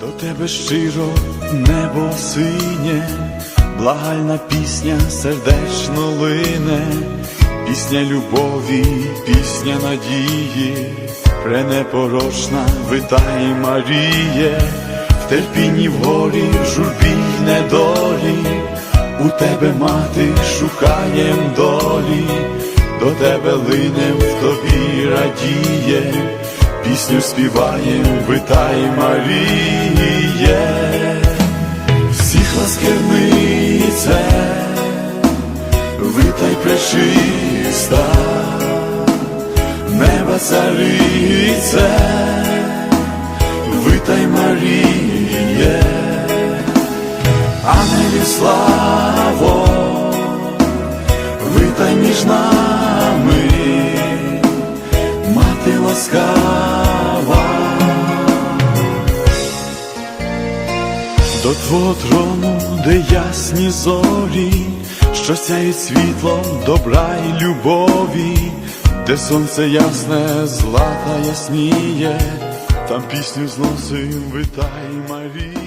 До тебе щиро небо синє, благальна пісня сердечно лине, пісня любові, пісня надії, пренепорочна витай Маріє, в терпінні в горі, в журбі й недолі, у тебе мати шукаєм долі, до тебе линем в тобі радіє, пісню співаєм, витай Маріє, всіх ласкавнице, витай пречиста, неба царице, витай Маріє, ангелі славо, витай між нами, мати ласкава. До твого трону, де ясні зорі, що сяють світлом добра й любові, де сонце ясне, злата ясніє, там пісню зносим, витай Марія.